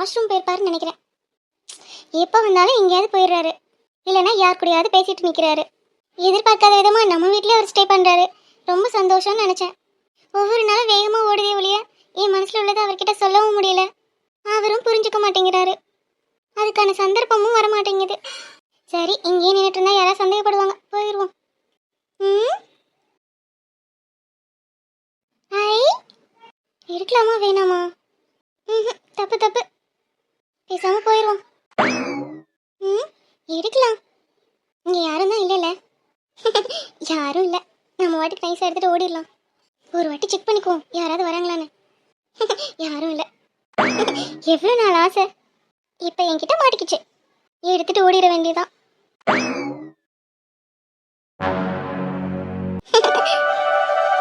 Washroom போயிருப்பாருன்னு நினைக்கிறேன். எப்போ வந்தாலும் எங்கேயாவது போயிடுறாரு. இல்லைன்னா யார் கூடயாவது பேசிட்டு நிற்கிறாரு எதிர்பார்க்காத விதமாக நம்ம வீட்டிலே அவர் ஸ்டே பண்ணுறாரு ரொம்ப சந்தோஷம்னு நினச்சேன். ஒவ்வொரு நாளும் வேகமாக ஓடுதே ஒழிய என் மனசில் உள்ளதை அவர்கிட்ட சொல்லவும் முடியல. அவரும் புரிஞ்சுக்க மாட்டேங்கிறாரு. அதுக்கான சந்தர்ப்பமும் வர மாட்டேங்குது சரி இங்கேயே நின்றுட்டு இருந்தா யாராவது சந்தேகப்படுவாங்க போயிடுவோம் ம் ஐ எடுக்கலாமா வேணாமா ம் தப்பு தப்பு பேசாம போயிடுவோம் ம் எடுக்கலாம் இங்க யாரும் தான் இல்லைல்ல யாரும் இல்லை நம்ம வாட்டிக்கு நைஸாக எடுத்துட்டு ஓடிடலாம் ஒரு வாட்டி செக் பண்ணிக்குவோம் யாராவது வராங்களான்னு யாரும் இல்லை எவ்வளோ நாள் ஆசை இப்போ என்கிட்ட மாட்டிக்கிச்சு. எடுத்துட்டு ஓடிட வேண்டியதான்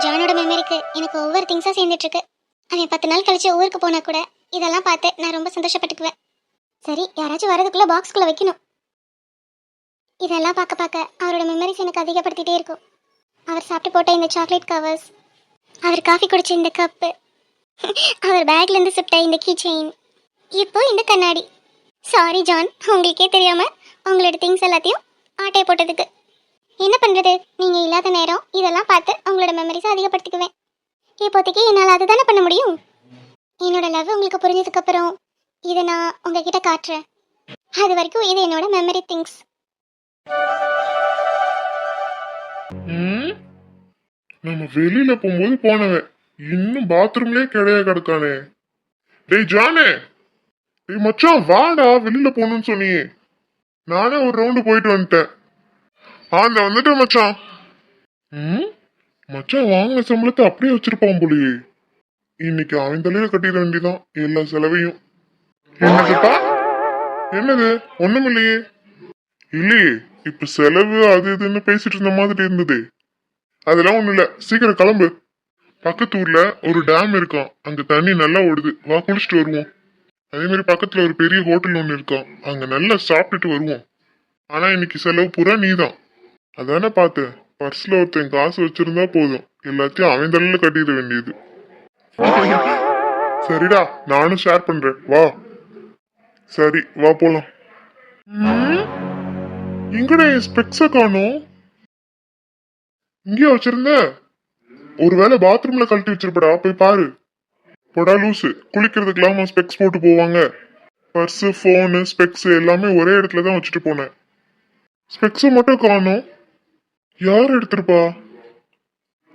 ஜானோட மெமரிக்கு எனக்கு ஒவ்வொரு திங்ஸாக சேர்ந்துட்டு இருக்கு அவன் பத்து நாள் கழிச்சு ஊருக்கு போனா கூட இதெல்லாம் பார்த்து நான் ரொம்ப சந்தோஷப்பட்டுக்குவேன். சரி யாராச்சும் வரதுக்குள்ள பாக்ஸ்குள்ள வைக்கணும். இதெல்லாம் பார்க்க பார்க்க அவரோட மெமரிஸ் எனக்கு அதிகப்படுத்திட்டே இருக்கும். அவர் சாப்பிட்டு போட்ட இந்த சாக்லேட் கவர்ஸ் அவர் காஃபி குடிச்ச இந்த கப்பு அவர் பேக்ல இருந்து சுட்ட இந்த கீ செயின் இப்போ இந்த கண்ணாடி. சாரி ஜான் உங்களுக்கே தெரியாம உங்களோட திங்ஸ் எல்லாத்தையும் ஆட்டைய போட்டதுக்கு. என்ன பண்றது? நீங்க இல்லாத நேரம் இதெல்லாம் பார்த்து உங்களோட மெமரிஸ் அதிகப்படுத்திக்குவேன். இப்போதைக்கு என்னால் அதுதானே பண்ண முடியும்? என்னோட லவ் உங்களுக்கு புரிஞ்சதுக்கு அப்புறம் இதை நான் உங்ககிட்ட காட்டுறேன். அது வரைக்கும் இது என்னோட மெமரி திங்ஸ் நம்ம வெளியில போகும்போது போனவன் இன்னும் பாத்ரூம்லயே கிடையாது கிடக்கானே. டேய் ஜானே! மச்சான் வாடா வெளியில போகணும்னு சொன்னியே. நானே ஒரு ரவுண்டு போயிட்டு வந்துட்டேன். ஆ இந்த வந்துட்டேன் மச்சான். ம்? மச்சான் வாங்கின சம்பளத்தை அப்படியே வச்சிருப்பான் போலியே. இன்னைக்கு அவன் தலையில கட்டிட வேண்டியதான் எல்லா செலவையும். என்ன கேட்டா என்னது? ஒண்ணுமில்லையே இல்லையே. இப்ப செலவு அது இதுன்னு பேசிட்டு இருந்த மாதிரி இருந்தது. அதெல்லாம் ஒண்ணும் இல்ல சீக்கிரம் கிளம்பு. பக்கத்து ஊர்ல ஒரு டேம் இருக்கான் அங்க தண்ணி நல்லா ஓடுது. வா குளிச்சுட்டு வருவோம். அதே மாதிரி பக்கத்துல ஒரு பெரிய ஹோட்டல் ஒன்று இருக்கான் அங்க நல்லா சாப்பிட்டுட்டு வருவோம். ஆனா இன்னைக்கு செலவு பூரா நீதான். அதானே பார்த்தேன். பர்ஸ்ல ஒருத்தன் காசு வச்சிருந்தா போதும். எல்லாத்தையும் அவன் தலையில கட்டிட வேண்டியது. சரிடா நானும் ஷேர் பண்றேன். வா. சரி வா போலாம்? எங்கடா என் ஸ்பெக்ஸ காணோம்? இங்கேயே வச்சிருந்த? ஒருவேளை பாத்ரூம்ல கழட்டி வச்சிருப்படா. போய் பாரு. போடா லூசு குளிக்கிறதுக்கெல்லாம் ஸ்பெக்ஸ் போட்டு போவாங்க. பர்ஸு ஃபோனு ஸ்பெக்ஸ் எல்லாமே ஒரே இடத்துல தான் வச்சுட்டு போனேன். ஸ்பெக்ஸை மட்டும் காணும். யார் எடுத்திருப்பா?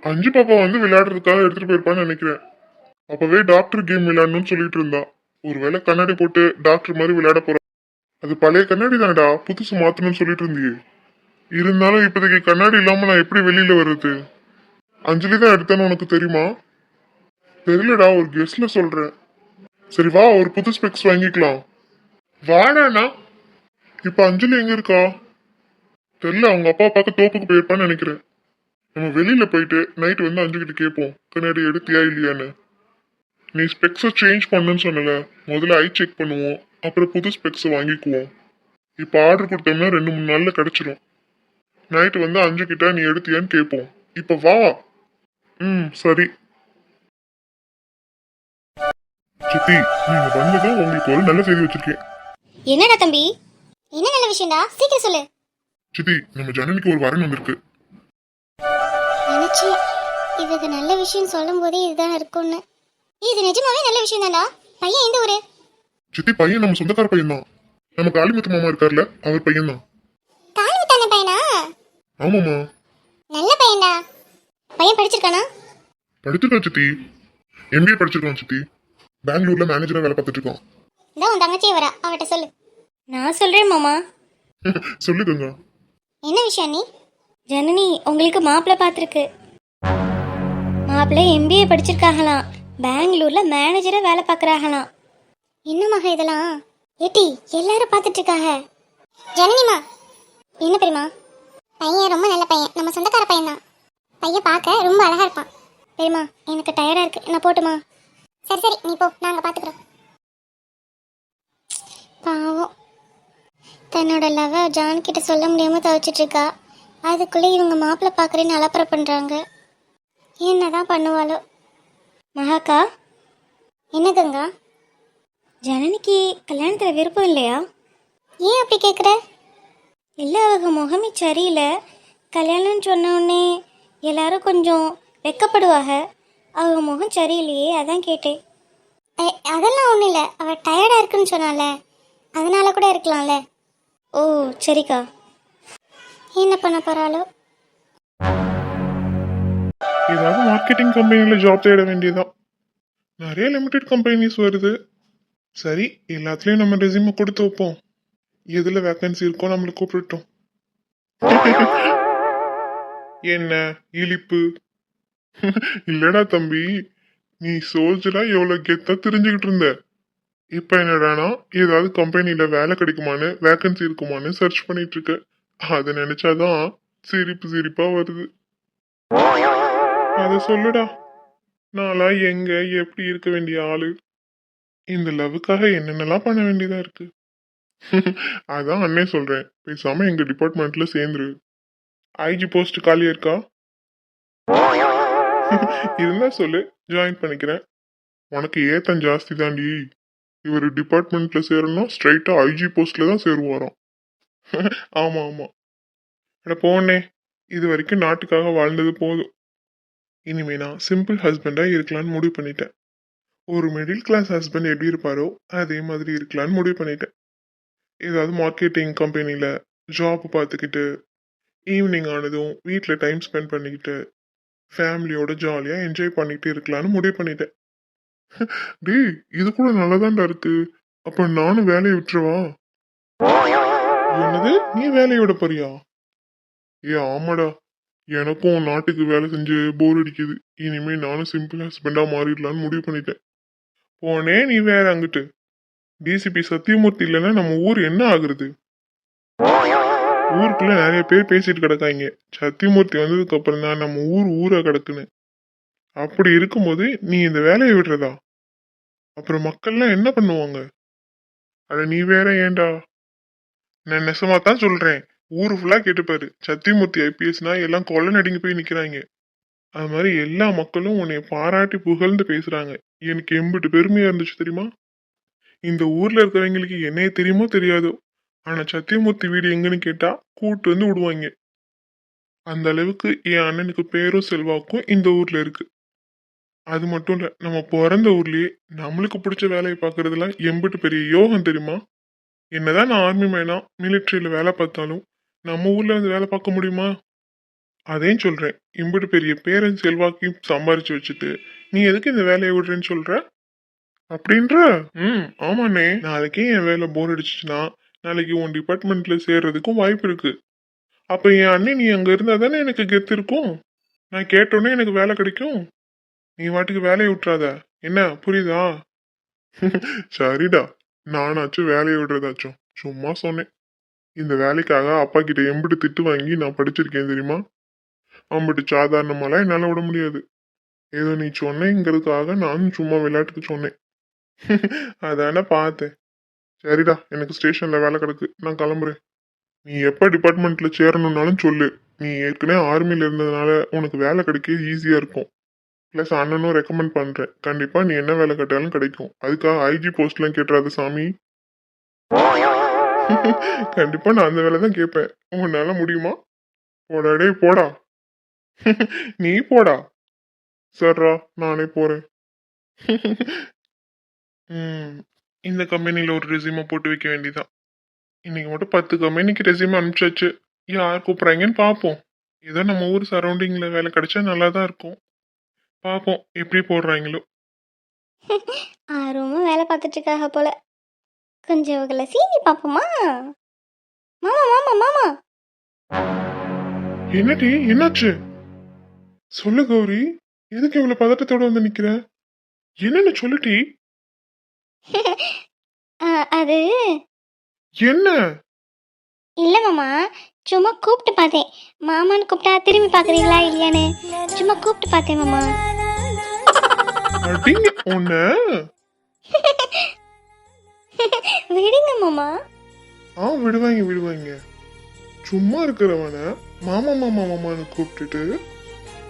அஞ்சு பாப்பா வந்து விளையாடுறதுக்காக எடுத்துட்டு போயிருப்பான்னு நினைக்கிறேன். அப்பவே டாக்டர் கேம் விளையாடணும்னு சொல்லிட்டு இருந்தா. ஒருவேளை கண்ணாடி போட்டு டாக்டர் மாதிரி விளையாட போறோம் அது பழைய கண்ணாடி தானடா புதுசு மாத்தணும்னு சொல்லிட்டு இருந்தியே. இருந்தாலும் இப்போதைக்கு கண்ணாடி இல்லாம நான் எப்படி வெளியில வருது அஞ்சலி தான் எடுத்தேன்னு உனக்கு தெரியுமா? தெரியலடா ஒரு கெஸ்ட்ல சொல்றேன். சரி வா ஒரு புது ஸ்பெக்ஸ் வாங்கிக்கலாம். வாடாண்ணா. இப்ப அஞ்சலி எங்க இருக்கா? தெரியல அவங்க அப்பா பார்க்க தோப்புக்கு போயிருப்பான்னு நினைக்கிறேன். நம்ம வெளியில போயிட்டு நைட் வந்து அஞ்சு கிட்ட கேட்போம் கண்ணாடி எடுத்தியா இல்லையான்னு. நீ ஸ்பெக்ஸை சேஞ்ச் பண்ணுன்னு சொன்னல. முதல்ல ஐ செக் பண்ணுவோம். அப்புறம் புது ஸ்பெக்ஸை வாங்கிக்குவோம். இப்போ ஆர்டர் கொடுத்தோம்னா ரெண்டு மூணு நாள்ல கிடைச்சிரும். நைட்டு வந்து அஞ்சு கிட்ட நீ எடுத்தியான்னு கேட்போம். இப்போ வா. ம் சரி. சித்தி நீங்க வந்ததும் உங்களுக்கு ஒரு நல்ல செய்தி வச்சிருக்கேன். என்னடா தம்பி? என்ன நல்ல விஷயம்டா? சீக்கிரம் சொல்லு. சித்தி நம்ம ஜனனிக்கு ஒரு வரன் வந்திருக்கு. நினைச்சேன். இதுக்கு நல்ல விஷயம் சொல்லும் போதே இதுதான் இருக்கும்னு. இது நிஜமாவே நல்ல விஷயம் தான்டா பையன் எந்த ஊரு? சித்தி பையன் நம்ம சொந்தக்கார பையன் தான் நம்ம காளிமுத்து மாமா இருக்கார்ல அவர் பையன் தான் காலிமுத்தான பையனா? ஆமாம்மா. நல்ல பையன்டா. பையன் படிச்சிருக்கானா? படிச்சிருக்கான் சித்தி. எம்பிஏ படிச்சிருக்கான் சித்தி. பெங்களூர்ல மேனேஜரா வேலை பார்த்துட்டு இருக்கான். இதான் உன் தங்கச்சியே வரா. அவட்ட சொல்லு. நான் சொல்றேன் மாமா. சொல்லுங்க என்ன விஷயம் நீ? ஜனனி உங்களுக்கு மாப்பிள்ளை பார்த்துருக்கு. மாப்பிள்ளை எம்பிஏ படிச்சிருக்காங்களாம் பெங்களூர்ல மேனேஜரா வேலை பார்க்குறாங்களாம் என்ன மக இதெல்லாம்? ஏட்டி எல்லாரும் பார்த்துட்டு இருக்காங்க. ஜனனிமா என்ன பெரியமா பையன் ரொம்ப நல்ல பையன். நம்ம சொந்தக்கார பையன் தான் பையன் பார்க்க ரொம்ப அழகா இருப்பான். பெரியமா எனக்கு டயர்டா இருக்கு. நான் போட்டுமா? சரி சரி நீ போ நாங்க பாத்துக்கிறோம் பாவம். தன்னோட லவ ஜான் கிட்ட சொல்ல முடியாம தவிச்சிட்டு இருக்கா. அதுக்குள்ள இவங்க மாப்பிள்ளை பார்க்குறேன்னு அலப்பற பண்றாங்க. என்னதான் பண்ணுவாளோ. மகாக்கா? என்ன கங்கா? ஜனனிக்கு கல்யாணத்தில் விருப்பம் இல்லையா? ஏன் அப்படி கேட்குற இல்லை அவங்க முகமே சரியில்லை. கல்யாணம்னு சொன்ன உடனே எல்லாரும் கொஞ்சம் வெக்கப்படுவாங்க. அவங்க முகம் சரியில்லையே அதான் கேட்டேன். அதெல்லாம் ஒன்றும் இல்லை அவள் டயர்டாக இருக்குன்னு சொன்னால அதனால கூட இருக்கலாம்ல. ஓ சரிக்கா. என்ன பண்ண போகிறாளோ ஏதாவது மார்க்கெட்டிங் கம்பெனியில் ஜாப் தேட வேண்டியதான் நிறைய லிமிடெட் கம்பெனிஸ் வருது. சரி எல்லாத்துலேயும் நம்ம ரெசியூம் கொடுத்து வைப்போம். எதில் வேக்கன்சி இருக்கோ நம்மளை கூப்பிட்டுட்டோம் என்ன இழிப்பு? இல்லடா தம்பி நீ சோல்ஜரா எவ்வளோ கெத்தா தெரிஞ்சுக்கிட்டு இருந்த? இப்போ என்னடானா ஏதாவது கம்பெனியில் வேலை கிடைக்குமான்னு வேக்கன்சி இருக்குமான்னு சர்ச் பண்ணிட்டு இருக்க. அதை நினைச்சாதான் சிரிப்பு சிரிப்பா வருது. அத சொல்லுடா. நான்லாம் எங்க எப்படி இருக்க வேண்டிய ஆளு? இந்த லவ்வுக்காக என்னென்னலாம் பண்ண வேண்டியதா இருக்கு? அதான் அண்ணே சொல்றேன். பேசாம எங்க டிபார்ட்மெண்ட்ல சேர்ந்துரு. ஐஜி போஸ்ட் காலியா இருக்கா? இருந்தா சொல்லு. ஜாயின் பண்ணிக்கிறேன். உனக்கு ஏத்தம் ஜாஸ்தி தாண்டி இவர் டிபார்ட்மெண்ட்ல சேரணும் ஸ்ட்ரைட்டா ஐஜி போஸ்ட்ல தான் சேருவாராம். ஆமா ஆமா. அட போனே இது வரைக்கும் நாட்டுக்காக வாழ்ந்தது போதும். இனிமே நான் சிம்பிள் ஹஸ்பண்டாக இருக்கலாம்னு முடிவு பண்ணிட்டேன். ஒரு மிடில் கிளாஸ் ஹஸ்பண்ட் எப்படி இருப்பாரோ அதே மாதிரி இருக்கலாம்னு முடிவு பண்ணிட்டேன். ஏதாவது மார்க்கெட்டிங் கம்பெனியில் ஜாப் பார்த்துக்கிட்டு ஈவினிங் ஆனதும் வீட்டில் டைம் ஸ்பெண்ட் பண்ணிக்கிட்டு ஃபேமிலியோட ஜாலியாக என்ஜாய் பண்ணிட்டு இருக்கலாம்னு முடிவு பண்ணிட்டேன். டேய் இது கூட நல்லதாண்டா இருக்கு. அப்ப நானும் வேலையை விட்டுருவா? என்னது? நீ வேலையை விட போறியா? ஏ ஆமாடா. எனக்கும் நாட்டுக்கு வேலை செஞ்சு போர் அடிக்குது. இனிமே நானும் சிம்பிள் ஹஸ்பண்டாக மாறிடலான்னு முடிவு பண்ணிட்டேன். போனே நீ வேற அங்கிட்டு. டிசிபி சத்தியமூர்த்தி இல்லைன்னா நம்ம ஊர் என்ன ஆகுறது? ஊருக்குள்ள நிறைய பேர் பேசிட்டு கிடக்காங்க சத்தியமூர்த்தி வந்ததுக்கு அப்புறம் தான் நம்ம ஊர் ஊரா கிடக்குன்னு. அப்படி இருக்கும்போது நீ இந்த வேலையை விடுறதா? அப்புறம் மக்கள்லாம் என்ன பண்ணுவாங்க? அட நீ வேற ஏன்டா? நான் நெசமா தான் சொல்றேன். ஊர் ஃபுல்லா கேட்டுப்பாரு. சத்தியமூர்த்தி ஐபிஎஸ்னா எல்லாம் கொள்ள நடுங்கி போய் நிக்கிறாங்க அது மாதிரி எல்லா மக்களும் உன்னை பாராட்டி புகழ்ந்து பேசுறாங்க. எனக்கு எம்பிட்டு பெருமையா இருந்துச்சு தெரியுமா? இந்த ஊர்ல இருக்கிறவங்களுக்கு என்னைய தெரியுமோ தெரியாதோ. ஆனா சத்தியமூர்த்தி வீடு எங்கன்னு கேட்டா கூட்டு வந்து விடுவாங்க. அந்த அளவுக்கு என் அண்ணனுக்கு பேரும் செல்வாக்கும் இந்த ஊர்ல இருக்கு. அது மட்டும் இல்ல நம்ம பிறந்த ஊர்லயே நம்மளுக்கு பிடிச்ச வேலையை பார்க்கறதுலாம் எம்பிட்டு பெரிய யோகம் தெரியுமா? என்னதான் நான் ஆர்மி மேனா மிலிட்ரியில வேலை பார்த்தாலும் நம்ம ஊர்ல வந்து வேலை பார்க்க முடியுமா? அதையும் சொல்றேன். இம்பிட்டு பெரிய பேரன் செல்வாக்கையும் சம்பாரிச்சு வச்சுட்டு நீ எதுக்கு இந்த வேலையை விடுறேன்னு சொல்ற? அப்படின்ற? ம் ஆமாண்ணே. நாளைக்கே என் வேலை போர் அடிச்சிச்சுன்னா நாளைக்கு உன் டிபார்ட்மெண்ட்ல சேர்றதுக்கும் வாய்ப்பு இருக்கு. அப்ப என் அண்ணன் நீ அங்க இருந்தா தானே எனக்கு கெத்து இருக்கும்? நான் கேட்டோன்னே எனக்கு வேலை கிடைக்கும். நீ வாட்டுக்கு வேலையை விட்டுறாத. என்ன? புரியுதா? சரிடா. நானாச்சும் வேலையை விடுறதாச்சும். சும்மா சொன்னேன். இந்த வேலைக்காக அப்பா கிட்ட எம்பிட்டு திட்டு வாங்கி நான் படிச்சிருக்கேன் தெரியுமா? அம்பிட்டு சாதாரணமாலாம் என்னால விட முடியாது. ஏதோ நீ சொன்னேங்கிறதுக்காக நானும் சும்மா விளையாட்டுக்கு சொன்னேன். அதானே பார்த்தேன். சரிடா எனக்கு ஸ்டேஷனில் வேலை கிடக்கு. நான் கிளம்புறேன். நீ எப்போ டிபார்ட்மெண்ட்டில் சேரணும்னாலும் சொல்லு. நீ ஏற்கனவே ஆர்மியில் இருந்ததுனால உனக்கு வேலை கிடைக்க ஈஸியாக இருக்கும். ப்ளஸ் அண்ணனும் ரெக்கமெண்ட் பண்ணுறேன் கண்டிப்பாக நீ என்ன வேலை கேட்டாலும் கிடைக்கும். அதுக்காக ஐஜி போஸ்ட்லாம் கேட்டுறாத சாமி. கண்டிப்பா நான் அந்த வேலை தான் கேட்பேன். உன்னால முடியுமா? போடாடே போடா. நீ போடா. சரிடா நானே போறேன். ம், இந்த கம்பெனியில் ஒரு ரெசியூமை போட்டு வைக்க வேண்டியதான் இன்னைக்கு மட்டும் பத்து கம்பெனிக்கு ரெசியூம் அனுப்பிச்சாச்சு. யார் கூப்பிட்றாங்கன்னு பார்ப்போம். ஏதோ நம்ம ஊர் சரௌண்டிங்கில் வேலை கிடைச்சா நல்லா தான் இருக்கும். பார்ப்போம் எப்படி போடுறாங்களோ. ஆர்வமாக வேலை பார்த்துட்டு இருக்காக போல. கொஞ்சம் இவங்களை சீனி பார்ப்போமா? மாமா மாமா மாமா. என்னடி என்னாச்சு? சொல்லு கௌரி எதுக்கு இவ்வளவு பதட்டத்தோட வந்து நிக்கிற? என்னன்னு சொல்லுடி? ஆ, அது என்ன? இல்லை மாமா சும்மா கூப்பிட்டு பார்த்தேன். மாமான்னு கூப்பிட்டா திரும்பி பார்க்குறீங்களா இல்லையான்னு? சும்மா கூப்பிட்டு பார்த்தேன் மாமா. அடிங்க உன்ன? விடுங்க மாமா. ஆ விடுவாங்க விடுவாங்க. சும்மா இருக்கிறவன மாமா மாமா மாமான்னு கூப்பிட்டுட்டு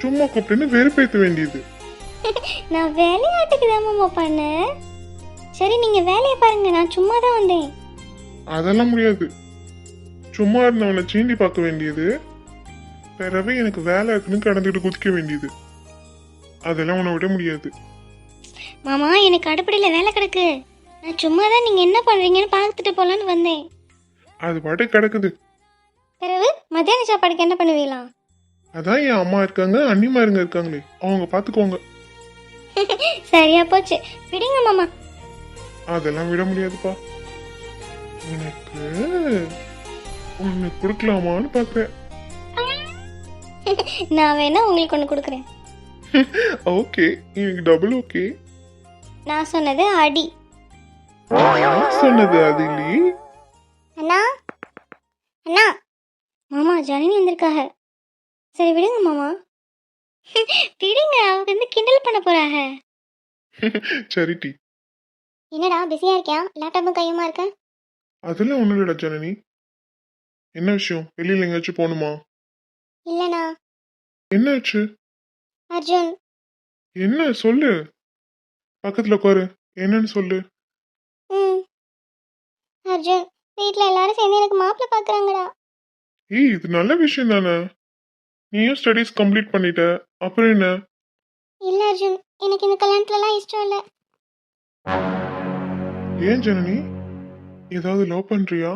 சும்மா கூப்பிட்டுன்னு வெறுப்பேத்த வேண்டியது. நான் விளையாட்டுக்கு தான் மாமா பண்ணேன். சரி நீங்க வேலையை பாருங்க நான் சும்மா தான் வந்தேன். அதெல்லாம் முடியாது. சும்மா இருந்தவனை சீண்டி பார்க்க வேண்டியது பிறவே எனக்கு வேலை இருக்குன்னு கடந்துட்டு குதிக்க வேண்டியது. அதெல்லாம் உன்னை விட முடியாது. மாமா எனக்கு அடுப்படியில் வேலை கிடக்கு. நான் சும்மா தான் நீங்க என்ன பண்றீங்கன்னு பார்த்துட்டு போலான்னு வந்தேன். அது பாட்டு கிடக்குது. பிறகு மத்தியான சாப்பாடுக்கு என்ன பண்ணுவீங்களா? அதான் என் அம்மா இருக்காங்க அண்ணிமாருங்க இருக்காங்களே. அவங்க பார்த்துக்கோங்க. சரியா போச்சு. விடுங்க மாமா. அதெல்லாம் விட முடியாதுப்பா. உனக்கு ஒன்று கொடுக்கலாமான்னு பார்க்குறேன் நான் வேணா உங்களுக்கு ஒன்று கொடுக்குறேன். ஓகே எனக்கு டபுள் ஓகே நான் சொன்னது அடி. சொன்னது அது இல்லையே அண்ணா அண்ணா மாமா ஜனனி வந்திருக்காக. சரி விடுங்க மாமா. விடுங்க அவங்க வந்து கிண்டல் பண்ண போறாங்க சரிட்டி என்னடா பிஸியா இருக்கியா? லேப்டாப்பும் கையுமா இருக்க? அதெல்லாம் ஒன்றும் இல்லடா ஜனனி. என்ன விஷயம்? வெளியில் எங்கேயாச்சும் போகணுமா? இல்லண்ணா. என்னாச்சு? அர்ஜுன். என்ன? சொல்லு. பக்கத்தில் உட்காரு. என்னன்னு சொல்லு. ம். அர்ஜுன் வீட்டில் எல்லாரும் சேர்ந்து எனக்கு மாப்பிள்ளை பார்க்குறாங்கடா ஏய் இது நல்ல விஷயம் தானே. நீயும் ஸ்டடீஸ் கம்ப்ளீட் பண்ணிட்ட. அப்புறம் என்ன? இல்லை அர்ஜுன். எனக்கு இந்த கல்யாணத்துலலாம் இஷ்டம் இல்லை. ஏன் ஜனனி? ஏதாவது லவ் பண்றியா?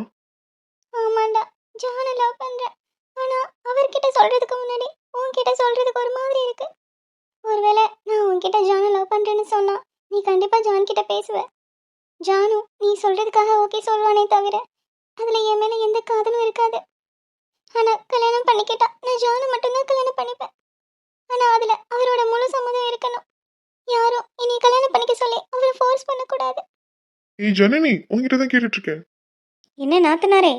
ஆமாண்டா ஜானை லவ் பண்ணுறேன் ஆனால் அவர்கிட்ட சொல்கிறதுக்கு முன்னாடி உன்கிட்ட சொல்கிறதுக்கு ஒரு மாதிரி இருக்கு. ஒருவேளை நான் உன்கிட்ட ஜானை லவ் பண்ணுறேன்னு சொன்னா நீ கண்டிப்பாக ஜான் கிட்ட பேசுவ. ஜானு நீ சொல்கிறதுக்காக ஓகே சொல்வானே தவிர அதில் என் மேலே எந்த காதலும் இருக்காது. ஆனால் கல்யாணம் பண்ணிக்கிட்டா நான் ஜானை மட்டும்தான் கல்யாணம் பண்ணிப்பேன். ஆனால் அதில் அவரோட முழு சம்மதம் இருக்கணும். யாரும் என்னை கல்யாணம் பண்ணிக்க சொல்லி அவரை ஃபோர்ஸ் பண்ணக்கூடாது. ஏய் ஜனனி உங்ககிட்ட தான் கேட்டுட்டு இருக்கேன் என்ன நாத்தனாரே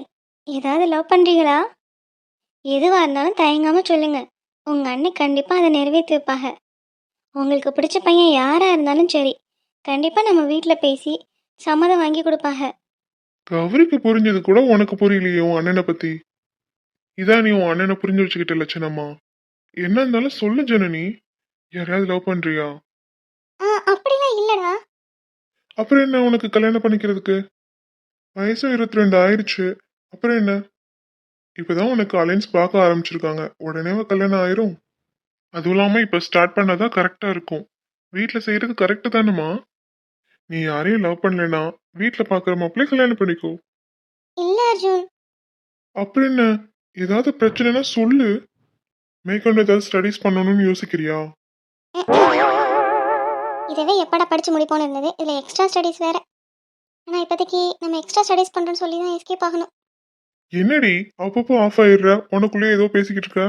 ஏதாவது லவ் பண்றீங்களா? எதுவா இருந்தாலும் தயங்காம சொல்லுங்க. உங்க அண்ணன் கண்டிப்பா அதை நிறைவேற்றி வைப்பாங்க. உங்களுக்கு பிடிச்ச பையன் யாரா இருந்தாலும் சரி கண்டிப்பா நம்ம வீட்டில் பேசி சம்மதம் வாங்கி கொடுப்பாங்க. கவரிக்கு புரிஞ்சது கூட உனக்கு புரியலையே உன் அண்ணனை பத்தி. இதான் நீ உன் அண்ணனை புரிஞ்சு வச்சுக்கிட்ட லட்சணமா? என்ன இருந்தாலும் சொல்லு ஜனனி. யாரையாவது லவ் பண்றியா? ஆ அப்படிலாம் இல்லைடா. அப்புறம் என்ன உனக்கு கல்யாணம் பண்ணிக்கிறதுக்கு? வயசும் இருபத்தி ரெண்டு ஆயிடுச்சு அப்புறம் என்ன? இப்பதான் உனக்கு அலைன்ஸ் பார்க்க ஆரம்பிச்சிருக்காங்க. உடனே கல்யாணம் ஆயிரும். அதுவும் இல்லாம இப்ப ஸ்டார்ட் பண்ணாதான் கரெக்டா இருக்கும். வீட்ல செய்யறது கரெக்டு தானேம்மா? நீ யாரையும் லவ் பண்ணலனா வீட்ல பாக்குற மாப்பிள்ளை கல்யாணம் பண்ணிக்கோ. இல்லை அர்ஜுன். அப்புறம் என்ன? ஏதாவது பிரச்சனைனா சொல்லு. மேற்கொண்டு ஏதாவது ஸ்டடீஸ் பண்ணணும்னு யோசிக்கிறியா? இதவே எப்படா படிச்சு முடிப்போன்னு இருந்தது. இதில் எக்ஸ்ட்ரா ஸ்டடீஸ் வேற. ஆனால் இப்போதைக்கு நம்ம எக்ஸ்ட்ரா ஸ்டடீஸ் பண்ணுறோன்னு சொல்லி தான் எஸ்கேப் ஆகணும். என்னடி? அப்பப்போ ஆஃப் ஆயிடுற? உனக்குள்ளேயே ஏதோ பேசிக்கிட்டு இருக்க?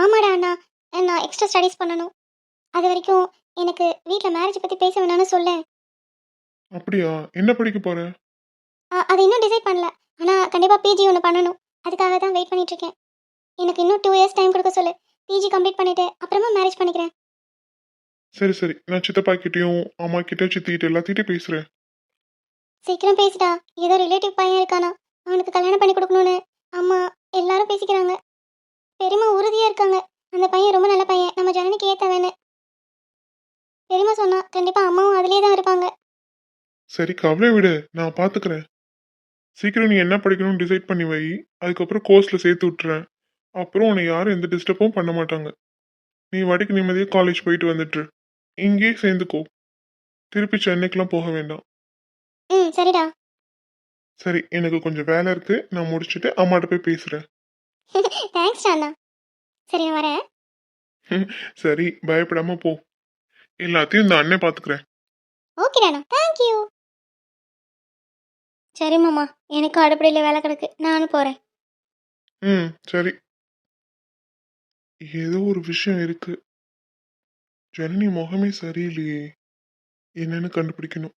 ஆமாடா அண்ணா. நான் எக்ஸ்ட்ரா ஸ்டடீஸ் பண்ணணும். அது வரைக்கும் எனக்கு வீட்டில் மேரேஜ் பற்றி பேச வேணாம்னு சொல்ல. அப்படியா? என்ன படிக்க போற? அது இன்னும் டிசைட் பண்ணல. ஆனால் கண்டிப்பாக பிஜி ஒன்று பண்ணணும். அதுக்காக தான் வெயிட் பண்ணிட்டு இருக்கேன். எனக்கு இன்னும் டூ இயர்ஸ் டைம் கொடுக்க சொல்லு. பிஜி கம்ப்ளீட் பண்ணிட்டு அப்புறமா மேரேஜ் பண்ணிக்கிறேன். சரி சரி. நான் சித்தப்பா கிட்டயும் அம்மா கிட்ட சித்திக்கிட்ட எல்லாத்திட்டையும் பேசுறேன். சீக்கிரம் பேசிடா. ஏதோ ரிலேட்டிவ் பையன் இருக்கானா? அவனுக்கு கல்யாணம் பண்ணி கொடுக்கணும்னு. அம்மா எல்லாரும் பேசிக்கிறாங்க. பெரியம்மா உறுதியாக இருக்காங்க. அந்த பையன் ரொம்ப நல்ல பையன். நம்ம ஜனனிக்கு ஏற்றவன்னு பெரியம்மா சொன்னா கண்டிப்பாக அம்மாவும் அதிலே தான் இருப்பாங்க. சரி கவலை விடு. நான் பாத்துக்கிறேன். சீக்கிரம் நீ என்ன படிக்கணும்னு டிசைட் பண்ணி வை. அதுக்கப்புறம் கோர்ஸ்ல சேர்த்து விட்டுறேன். அப்புறம் உன்னை யாரும் எந்த டிஸ்டர்பும் பண்ண மாட்டாங்க. நீ வாட்டிக்கு நிம்மதியாக காலேஜ் போயிட்டு வந்துட்டு இங்கேயே சேர்ந்துக்கோ. திருப்பி சென்னைக்கெல்லாம் போக வேண்டாம். ம் சரிடா. சரி எனக்கு கொஞ்சம் வேலை இருக்கு. நான் முடிச்சுட்டு அம்மாட்ட போய் பேசுறேன். தேங்க்ஸ் அண்ணா. சரி நான் வரேன். சரி பயப்படாம போ. எல்லாத்தையும் இந்த அண்ணன் பாத்துக்கிறேன். ஓகே அண்ணா. தேங்க்யூ சரி மாமா. எனக்கு அடுப்படியில் வேலை கிடக்கு. நானும் போறேன். ம் சரி. ஏதோ ஒரு விஷயம் இருக்கு. ஜனனி முகமே சரியில்லையே. என்னன்னு கண்டுபிடிக்கணும்.